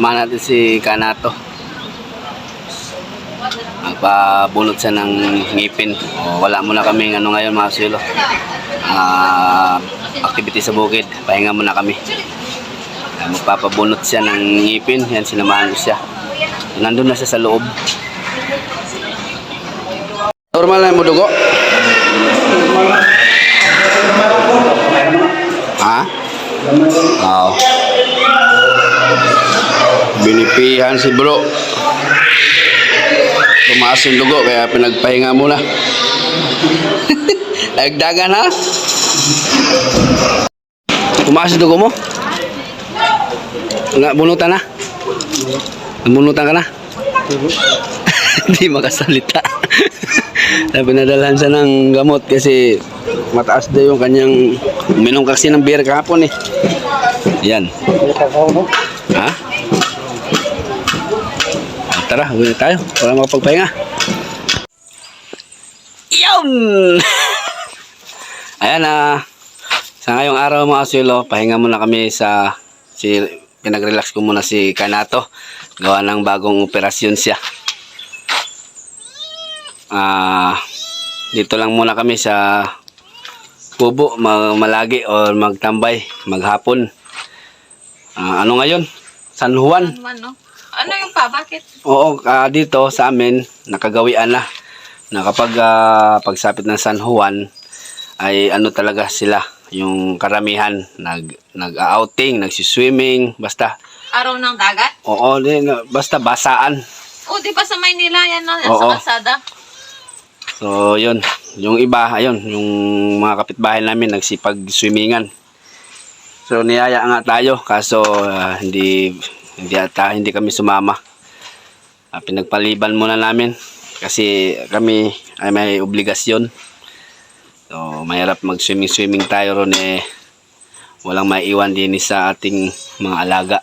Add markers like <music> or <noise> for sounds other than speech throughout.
Samahan natin si Kanato. Magpabunot siya ng ngipin. Wala muna kami ano ngayon mga silo. Ah, activity sa bukid. Pahinga muna kami. Ah, magpapabunot siya ng ngipin. Yan, sinamahan ko siya. Nandun na siya sa loob. Normal na mo dugo? Ha? Oo. Binipihan si bro. Tumaas yung dugo kaya pinagpahinga muna. <laughs> Nagdagan ha? Tumaas yung dugo mo? Nga, bunutan na? Bunutan ka na? <laughs> Hindi makasalita. <laughs> na pinadalhan siya ng gamot kasi mataas daw yung kanyang uminom kasi ng beer kahapon eh. Yan. Ha? Ah, Tara, uwi na tayo para makapagpahinga. Yun! <laughs> Ayan na. sa ngayong araw mga asilo, pahinga muna kami sa si pinag-relax ko muna si Kanato. Gawa ng bagong operasyon siya. Ah, dito lang muna kami sa kubo, malagi o magtambay, maghapon. Ah, ano ngayon? San Juan. Ano, ano? Ano yung pa? Bakit? Oo, ah, dito sa amin, nakagawian na. Na kapag ah, pagsapit ng San Juan, ay ano talaga sila, yung karamihan, nag, nag-outing, nagsiswimming, basta, Araw ng dagat? oo, di, no, basta basaan. O, di ba sa Maynila yan no? Oo. Sa kalsada? So, yun. Yung iba, ayun, yung mga kapitbahay namin, nagsipag-swimmingan. So, niyaya nga tayo, kaso ah, hindi, hindi, ata, hindi kami sumama. Ah, pinagpaliban muna namin kasi kami ay may obligasyon. So, mahirap mag-swimming-swimming tayo ron eh. Walang maiwan din sa ating mga alaga.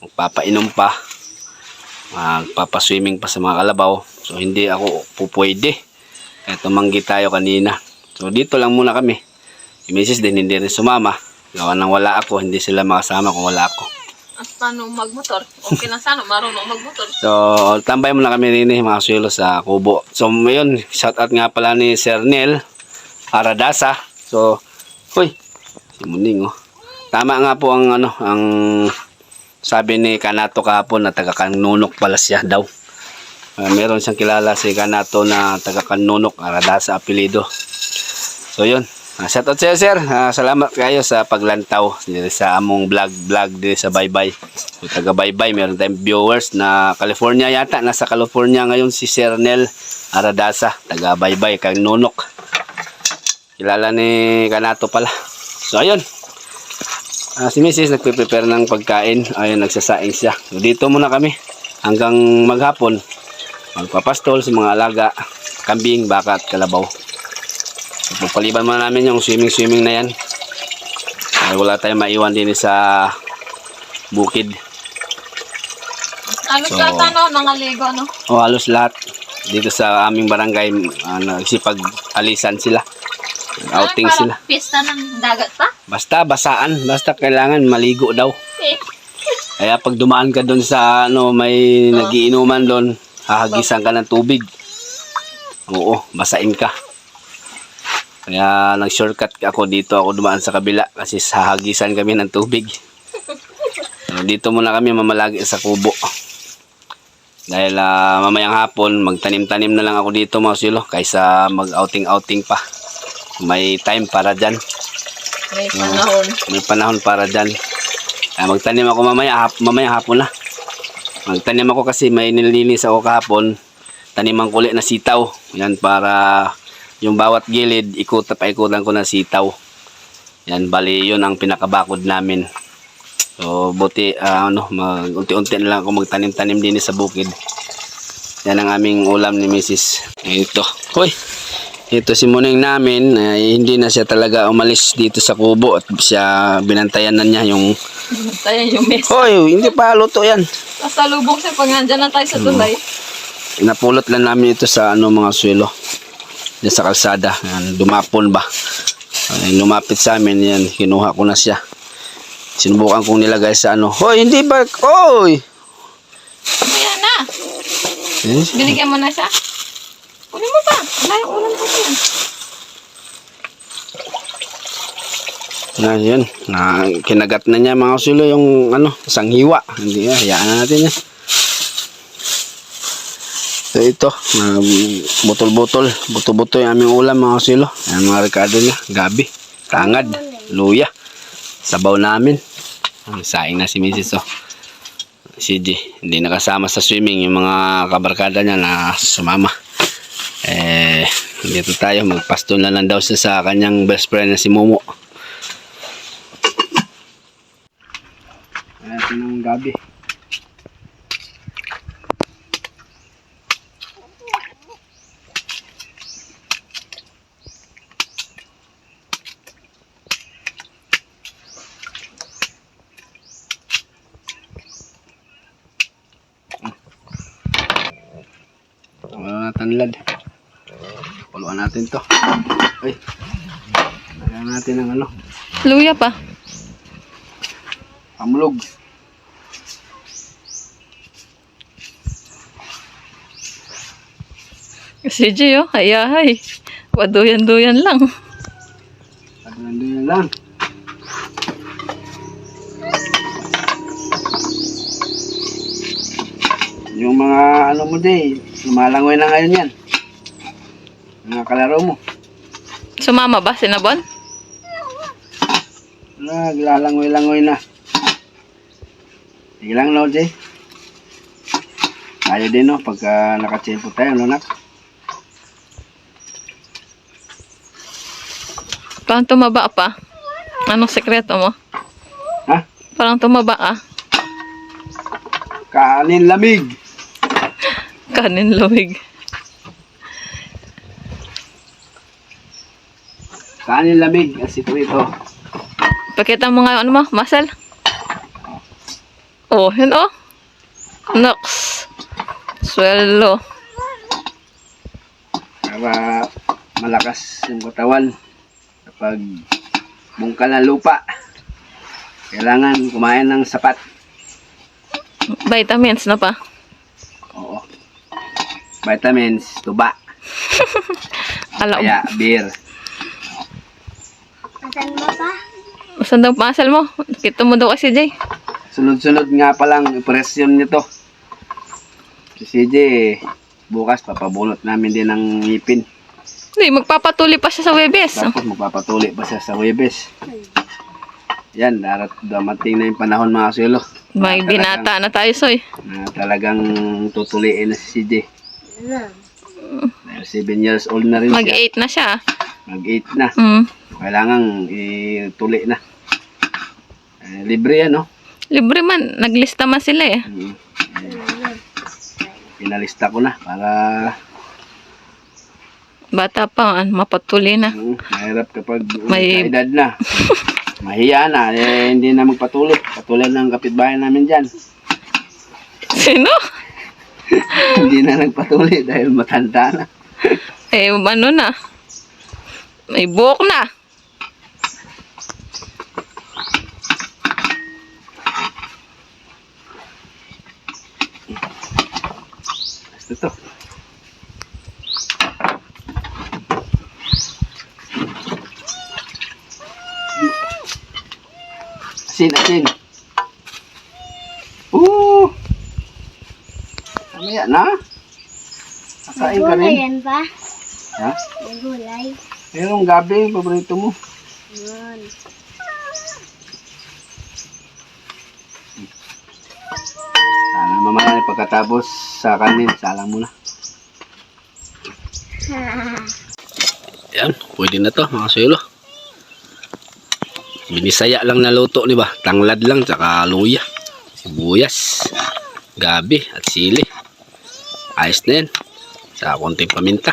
Magpapainom pa. Magpapaswimming pa sa mga kalabaw. So, hindi ako pupwede. Kaya tumanggi tayo kanina. So, dito lang muna kami. Mrs. din hindi rin sumama. Gawa nang wala ako, hindi sila makasama kung wala ako. At paano magmotor? Okay na sana, marunong magmotor. So, tambay muna kami rin eh, mga suelo sa kubo. So, ngayon, shout out nga pala ni Sir Neil Aradasa. So, hoy, si Muning oh. Tama nga po ang ano, ang sabi ni Kanato kahapon na taga Kanunok pala siya daw. Ah, meron siyang kilala si Kanato na taga Kanunok, Aradasa apelido. So, yun. Uh, shout out sa'yo, sir. Ah, salamat kayo sa paglantaw sa among vlog vlog dito sa Bye. So, taga Bye, meron tayong viewers na California yata. Nasa California ngayon si Sir Nel Aradasa. Taga Bye, kang nunok. Kilala ni Kanato pala. So, ayun. Ah, si Mrs. nagpe-prepare ng pagkain. Ayun, nagsasaing siya. So, dito muna kami. Hanggang maghapon. Magpapastol sa mga alaga. Kambing, baka at kalabaw. So, Pupaliban muna namin yung swimming-swimming na yan. Ay, wala tayong maiwan din sa bukid. Ano So- lahat ano, nangaligo no? O halos lahat dito sa aming barangay uh, nagsipag-alisan sila. Outing Ano, parang sila. Pista ng dagat pa? Basta basaan, basta kailangan maligo daw. Eh, Kaya pag dumaan ka doon sa ano may nagiinuman doon, hahagisan ka ng tubig. Oo, basain ka. Kaya nag-shortcut ako dito ako dumaan sa kabila kasi hahagisan kami ng tubig. <laughs> So, dito muna kami mamalagi sa kubo. Dahil ah, mamayang hapon, magtanim-tanim na lang ako dito mga silo kaysa mag-outing-outing pa. May time para dyan. may panahon. May panahon para dyan. Ah, magtanim ako mamaya, hap, mamaya hapon na. Magtanim ako kasi may nilinis ako kahapon. Taniman kulit na sitaw. Yan para yung bawat gilid, ikot pa ikutan ko ng sitaw. Yan, bali yun ang pinakabakod namin. So, buti, ah, ano, mag, unti-unti na lang ako magtanim-tanim din sa bukid. Yan ang aming ulam ni Mrs. Ito. Hoy! Ito si Muning namin, ay hindi na siya talaga umalis dito sa kubo at siya binantayan na niya yung Tayo yung mess. Hoy, hindi pa luto yan. Nasa lubong siya pag nandyan na tayo sa tulay. Napulot lang namin ito sa ano mga suelo. Diyan sa kalsada. Yan, dumapon ba. Ay, lumapit sa amin yan. Kinuha ko na siya. Sinubukan kong nilagay sa ano. Hoy, hindi ba? Hoy! Ayan na. Eh, Binigyan mo na siya. Kunin mo pa. Wala yung ulam ko din. Na yun. Na, kinagat na niya mga sulo yung ano, isang hiwa. Hindi, hayaan na natin yan. So ito, butol-butol. Buto-buto yung aming ulam mga sulo. Ayan mga rekado niya. Gabi, tangad, luya. Sabaw namin. Saing na si Mrs. Oh. Si G, hindi nakasama sa swimming yung mga kabarkada niya na sumama. Eh, dito tayo. Magpasto na lang daw siya sa kanyang best friend na si Momo. Ayan, ito gabi. Wala na tanlad. Puluan natin to. Ay. Lagyan natin ng ano. Luya pa. Pamulog. Si Jay, oh. Hayahay. Waduyan-duyan lang. At nandun yan lang. Yung mga ano mo di, lumalangoy na ngayon yan. Mga kalaro mo. Sumama ba, sinabon? Naglalangoy-langoy na. Sige lang, no, Jay. Tayo din, no, pagka nakachempo tayo, no, nak? Parang tumaba pa. Anong sekreto mo? Ha? Parang tumaba ka. Kanin lamig. Kanin lumig. Kanin lamig. Kasi ito, ito. Pakita mo nga yung ano mo, muscle. Oh, yun oh. Nox. Sweldo. para malakas yung katawan kapag bungkal na lupa kailangan kumain ng sapat Vitamins na pa. oo vitamins tuba <laughs> Ala, kaya beer Saan daw muscle mo? Kita mo daw kasi, Jay. sunod-sunod nga pa lang impression nito si CJ bukas papabunot namin din ng ngipin Hindi, magpapatuloy pa siya sa Webes. tapos magpapatuli pa siya sa Webes yan darat dumating na yung panahon mga sulo May binata na tayo, Soy. na talagang tutuliin na si CJ. Dahil 7 years old na rin siya. Mag-8 na siya. Mag-8 na. Mm. Kailangan ituli na. Eh, libre yan, no? Libre man. Naglista man sila eh. Mm. Eh, pinalista ko na para Bata pa, an, mapatuloy na. mm, mahirap kapag May- edad na. <laughs> Mahiya na. Eh, hindi na magpatuli. Katulad ng kapitbahay namin dyan. Sino? <laughs> hindi na nagpatuli dahil matanda na. Eh, ano na. May buhok na. Basta to. Asin, asin. Oo. Na. Kakain ka rin. yan ba? Ha? May gulay. Merong gabi, paborito mo. Yun. Sana mamaya pagkatapos sa kanin, salang muna. Yan, pwede na to mga suelo. Binisaya lang na luto, di ba? Tanglad lang, tsaka luya. Sibuyas, gabi, at sili. Ayos na yan. Sa konting paminta.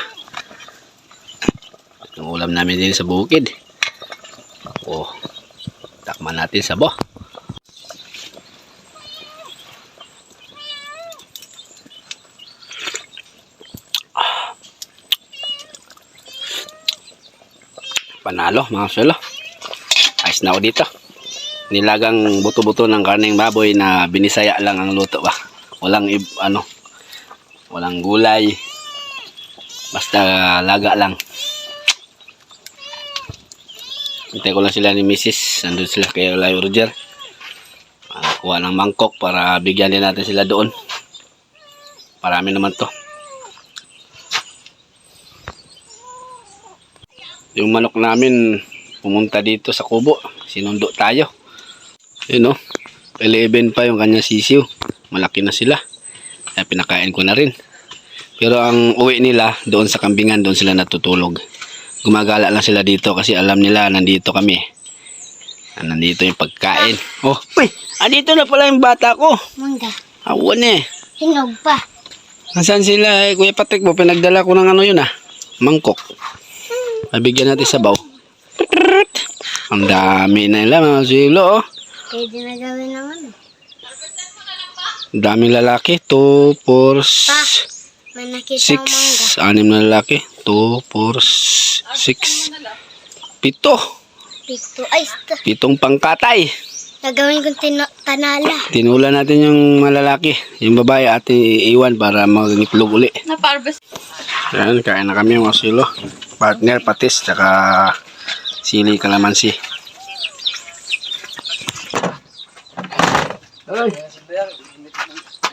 Yung ulam namin din sa bukid. Oh, takman natin sa bo. Panalo mga suelo. Ayos na ako dito. nilagang buto-buto ng karning baboy na binisaya lang ang luto ba. Walang ano, walang gulay. Basta laga lang. Hintay ko lang sila ni Mrs. Nandun sila kay Layo Roger. Ah, kuha ng mangkok para bigyan din natin sila doon. Marami naman to. Yung manok namin pumunta dito sa kubo. Sinundo tayo. Yun oh. 11 pa yung kanya sisiw. Malaki na sila. Kaya pinakain ko na rin. Pero ang uwi nila doon sa kambingan doon sila natutulog. Gumagala lang sila dito kasi alam nila nandito kami. Ah, Nandito yung pagkain. Oh, uy, andito na pala yung bata ko. Mangga. Awan eh. Hinog pa. Nasaan sila eh? Kuya Patrick mo, pinagdala ko ng ano yun ah. Mangkok. Mabigyan natin sabaw. Ang dami na nila mga silo oh. Pwede na gawin ng ano. Daming lalaki. 2, 4, May nakita ang mangga. 6. Anim na lalaki. 2, 4, 6. Pito. Pito. Ay, sta. Pitong pangkatay. Gagawin kong tino- tanala. Tinula natin yung malalaki. Yung babae ate iwan para mag-itlog uli. Na-harvest. Ayan, kain na kami mga silo. Partner, patis, tsaka sili kalamansi. Ay!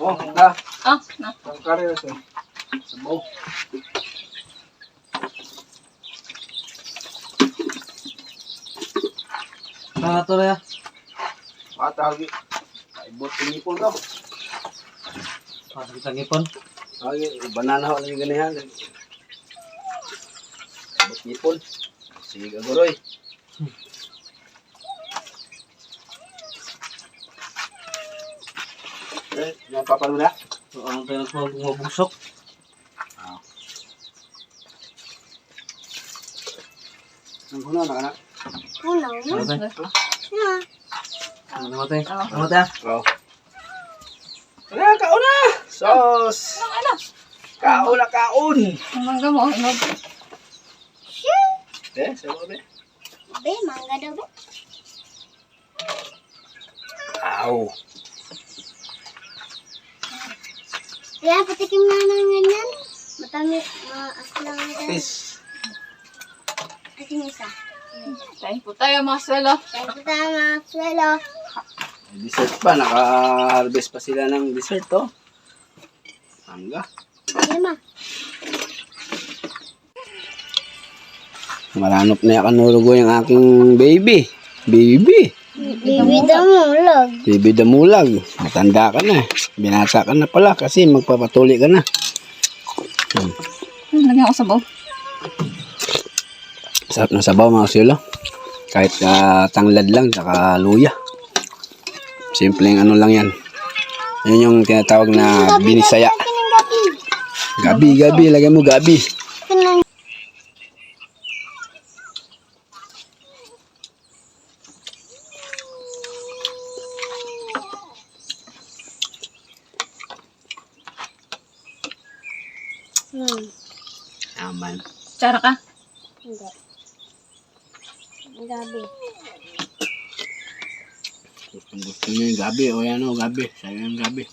Oh, na. Ah, na. Ang kare sa sabaw. Mga to na Bata hagi. Ay, bot pinipol daw. Pasok kita ngipon. Hagi, banana ho lang yung ganihan. Bot pinipol. Sige, gagoroy. Eh, napapalo na? So, ano tayo nagmabusok? Ang kuno. Unaw Ano na. tayo? Na. Ano mo tayo? Ano mo tayo? Oo. Kaya, kauna! Sos! Ano? Kauna, kaun! Ang mangga mo. Hinog. Eh, sa mga be? Be, mangga daw be. Aw! Kaya patikim na ng ganyan. Matami, maaslang na dyan. Tis. Patikim isa. Kain po tayo mga swelo. Kaya po tayo mga swelo. Dessert pa, naka-harvest pa sila ng dessert, oh. Mangga. Lima. Maranop na kanurugo yung aking baby. Baby. Bibi daw mo, log. Baby damulag. Matanda ka na. Binata ka na pala kasi magpapatuli ka na. Hmm, lagyan ko sabaw. Sarap ng sabaw mga silo. Kahit ah, tanglad lang, saka luya. Simpleng ano lang yan. Yun yung tinatawag na binisaya. Gabi. Gabi. Lagay mo gabi. Tsara ka. hindi. Gabi. Kung gusto nyo yung gabi, o yan o, gabi. Sa'yo yung gabi.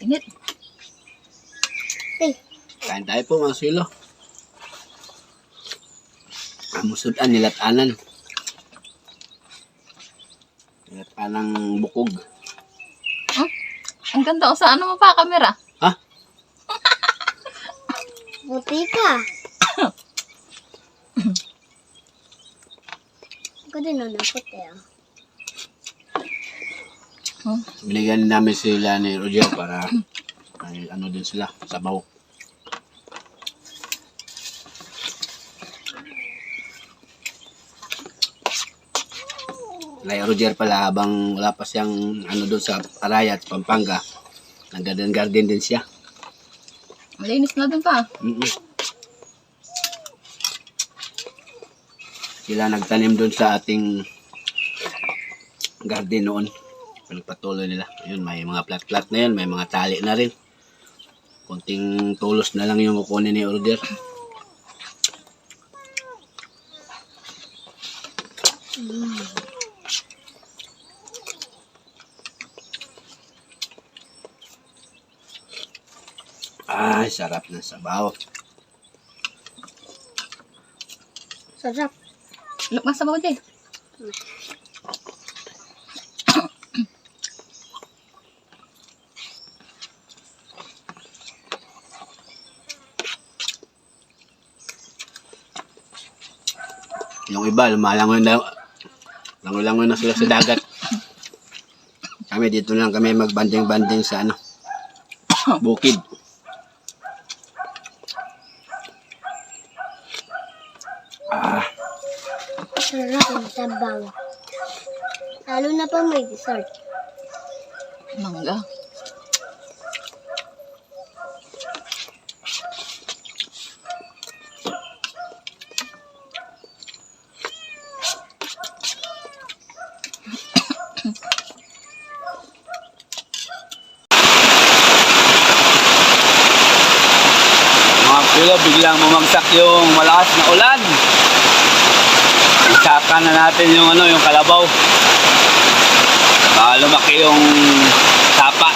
Init. Eh, Kain tayo po mga silo. Amusudan, nilatanan. Nilatanang bukog. Huh? Ang ganda ko sa ano mo pa, camera. Ha? <laughs> buti ka. Din na puti ah. Hmm? Binigyan namin sila ni Roger para ay, ano din sila, sabaw. Kay Roger pala habang wala pa siyang ano doon sa Arayat, Pampanga, nag-garden garden din siya. Malinis na dun pa. Mm-mm. Sila nagtanim doon sa ating garden noon. Pinagpatuloy nila. Ayun, may mga plat-plat na yun. May mga tali na rin. Kunting tulos na lang yung kukunin ni order. Ay, sarap ng sabaw. Sarap. Ba ko dyan? Yung iba, lumalangoy na, langoy-langoy na sila sa dagat. Kami dito lang kami magbanding-banding sa ano, <coughs> bukid. Ah, Sarap ng sabaw. Lalo na pa may dessert. Mangga. mga pilo, biglang bumagsak yung malakas na ulan. Saka na natin yung ano, yung kalabaw. Baka lumaki yung tapa.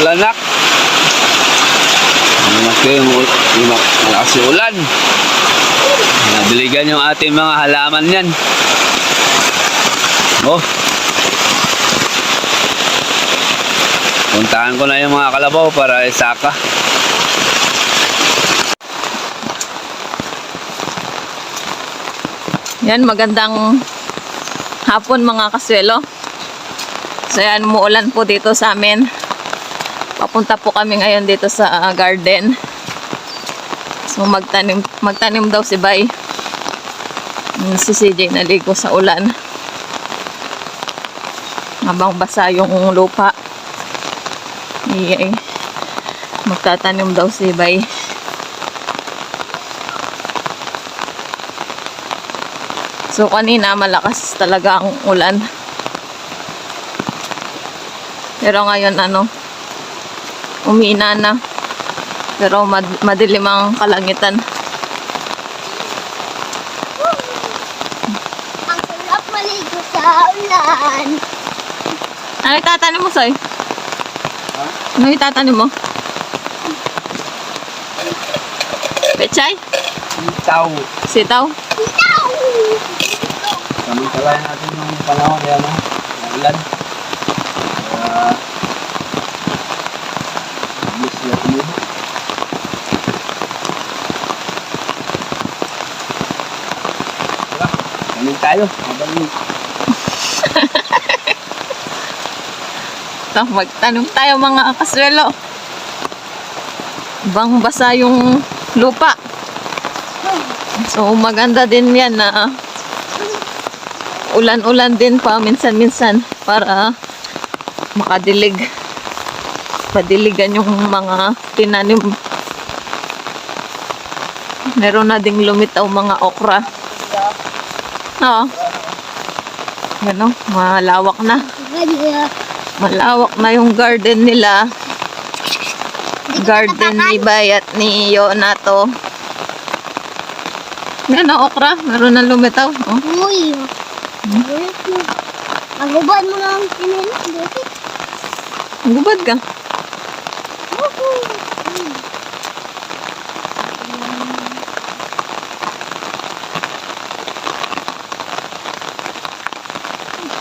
Ulanak. Lumaki yung, yung malakas yung ulan. Nadiligan yung ating mga halaman yan. Oh, Puntahan ko na yung mga kalabaw para isaka. Yan, magandang hapon mga kaswelo. So yan, muulan po dito sa amin. Papunta po kami ngayon dito sa ah, garden. So magtanim, magtanim daw si Bay. Si CJ naligo sa ulan. Habang basa yung lupa. Iyay. Magtatanim daw si Bay. So kanina malakas talaga ang ulan. Pero ngayon ano, umina na. Pero mad- madilim ang kalangitan. Ang sarap maligo sa ulan. Ano itatanim mo, Soy? Ano itatanim mo? Pechay? Tao. Sitaw? Samantalayan natin yung panahon kaya no, ng ulan. Kaya, mabilis sila tumubo. Tayo. Habang Ito, magtanim tayo mga kaswelo. Bang basa yung lupa. So maganda din yan na ulan-ulan din pa minsan-minsan para makadilig. Padiligan yung mga tinanim. Meron na ding lumitaw mga okra. Oo. Ano, malawak na. Malawak na yung garden nila. Garden ni Bay at ni Yonato. Yan na okra. Meron na lumitaw. Oh. Ulit mo. Magubad mo na ang pinili. Dito. Gubad ka.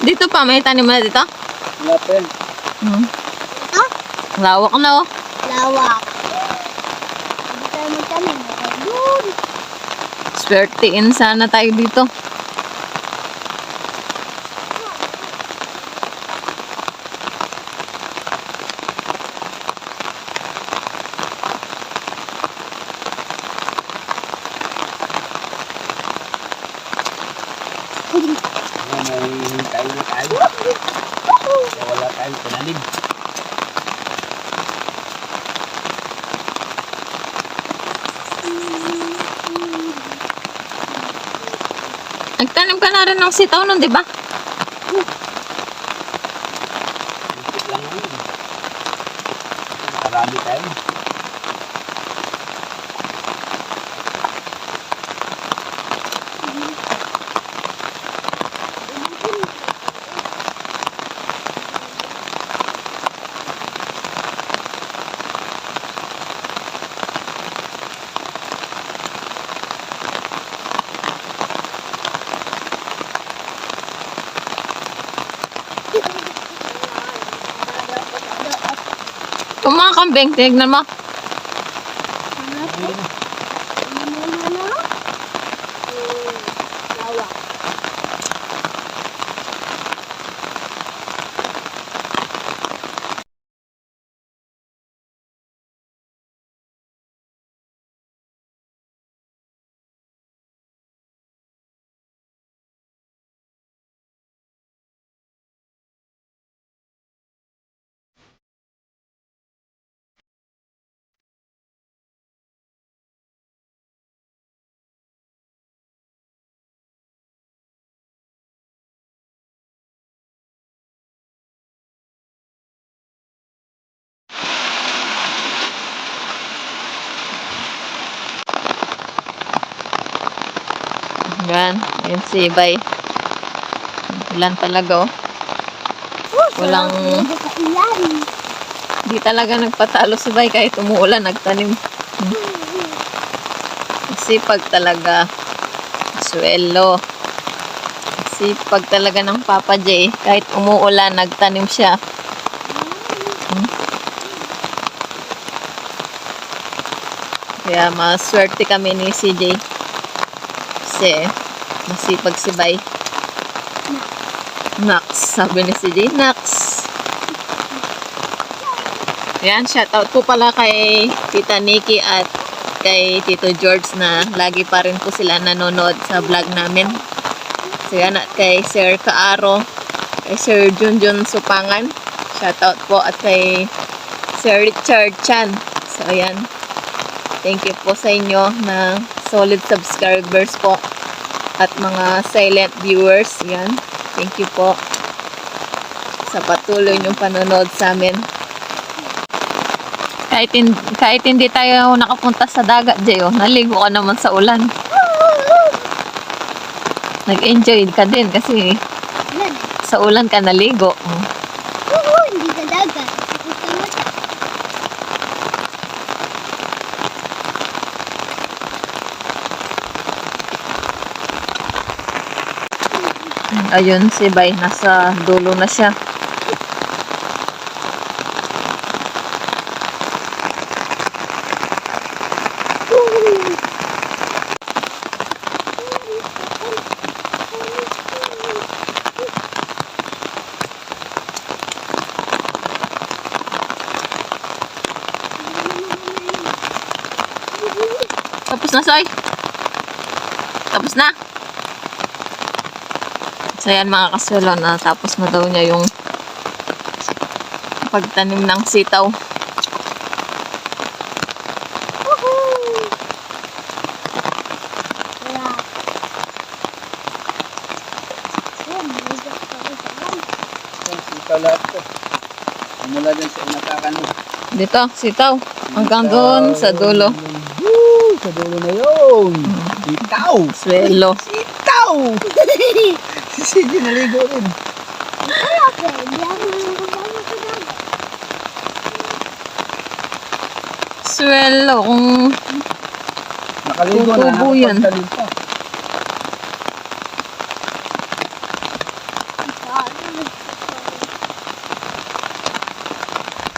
Dito pa, may tanim na dito? Lapel. Hmm. Ha? Lawak na oh. Lawak. Hindi tayo magtanim. Doon. Swertein sana tayo dito. Nagtanim ka na rin ng sitaw nun, di ba? Marami tayo. Kambing, tignan mo. Yan. Yan si Bay. Ulan talaga oh. Walang, di talaga nagpatalo si Bay kahit umuulan, nagtanim. Sipag talaga. Swelo. Sipag talaga ng Papa J. Kahit umuulan, nagtanim siya. Kaya maswerte kami ni CJ. Kasi masipag si Bay. Nax, sabi ni CJ, Nax. Ayan, shoutout po pala kay Tita Nikki at kay Tito George na lagi pa rin po sila nanonood sa vlog namin. So yan, at kay Sir Kaaro, kay Sir Junjun Supangan, shoutout po at kay Sir Richard Chan. So ayan, thank you po sa inyo na solid subscribers po at mga silent viewers. Yan, thank you po sa patuloy niyong panonood sa amin. Kahit, hin- kahit hindi tayo nakapunta sa dagat, Jayo, naligo ka naman sa ulan. Nag-enjoy ka din kasi sa ulan ka naligo. Oh. Oo, hindi sa dagat. Sa mata. Ayun, si Bay, nasa dulo na siya. Tapos na, Soy. Tapos na. So yan mga kaswelo na tapos na daw niya yung pagtanim ng sitaw. Mula din sa inatakan mo. Dito, sitaw. Hanggang doon sa dulo. Sa dulo na yun. Ikaw! Swelo. Sige, naligo rin. Swelo. Kung Nakaligo na. Tutubo yan. nakapagtanim pa.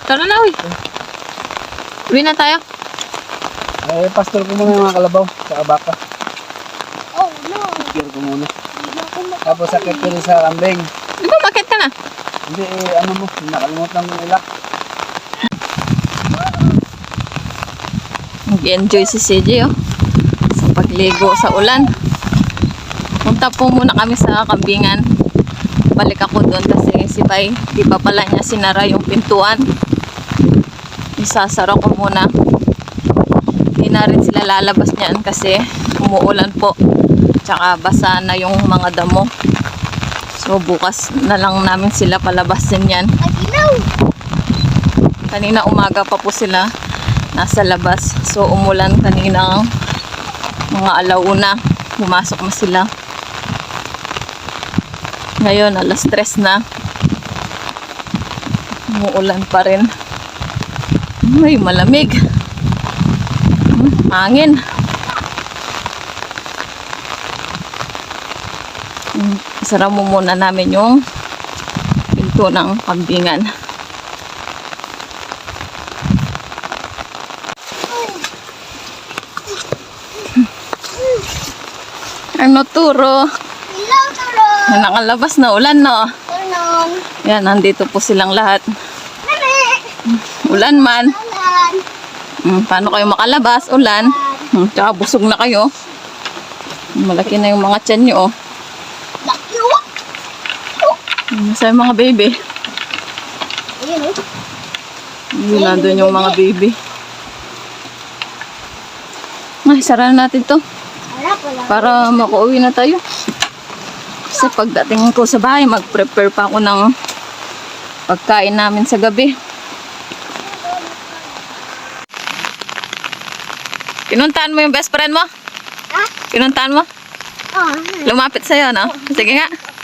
tara na, uy. Uwi na tayo. Eh, pastor ko muna yung mga kalabaw sa abaka. Oh, no. Secure ko muna. Hindi ako mak- Tapos sakit ko rin sa kambing. Di ba, bakit ka na? Hindi, eh, ano mo, nakalimutan ko ilak. Nag-enjoy si CJ, oh. Sa pagligo sa ulan. Punta po muna kami sa kambingan. Balik ako doon kasi si Bay, di pa pala niya sinara yung pintuan. Isasara ko muna. Hindi na rin sila lalabas niyan kasi umuulan po. Tsaka basa na yung mga damo. So bukas na lang namin sila palabasin yan. Kanina umaga pa po sila nasa labas. So umulan kanina mga alauna. Pumasok na sila. Ngayon alas stress na. Umuulan pa rin. Ay, malamig. Hmm, Hangin. Isara mo muna namin yung pinto ng kambingan. Ano turo? Hello, turo. Nakalabas na ulan, no? Ulan. Yan, nandito po silang lahat. Ulan man. Hmm, paano kayo makalabas? Ulan. Hmm, tsaka busog na kayo. Malaki na yung mga tiyan nyo, oh. Oh. Sa mga baby. Ayun, oh. Yun, nandun yung mga baby. Ay, sara na natin to. Para makauwi na tayo. Kasi pagdating ko sa bahay, mag-prepare pa ako ng pagkain namin sa gabi. Pinuntahan mo yung best friend mo? Ha? Pinuntahan mo? Oh, Lumapit sa'yo, no? Sige nga.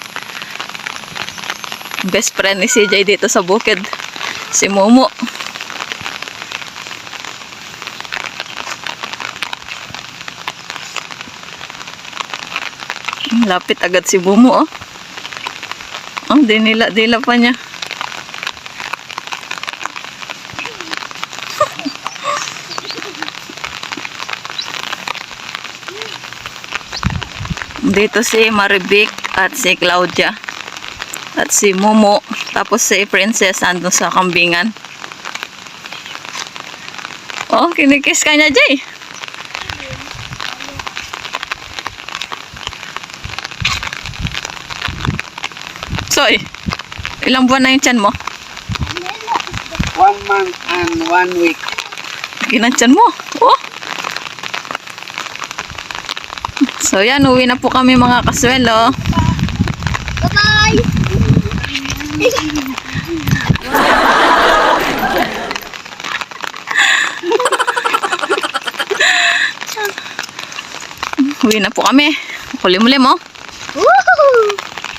Best friend ni CJ dito sa bukid. Si Momo. Lapit agad si Momo, oh. Ang dinila-dila pa niya. <laughs> Dito si Marivic at si Claudia. At si Momo. Tapos si Princess andun sa kambingan. Oh, kinikis ka niya, Jay. Soy, ilang buwan na yung tiyan mo? One month and one week. Ginantyan mo. Oh. So yan, uwi na po kami mga kaswelo. Uwi na po kami. Kulim-ulim oh.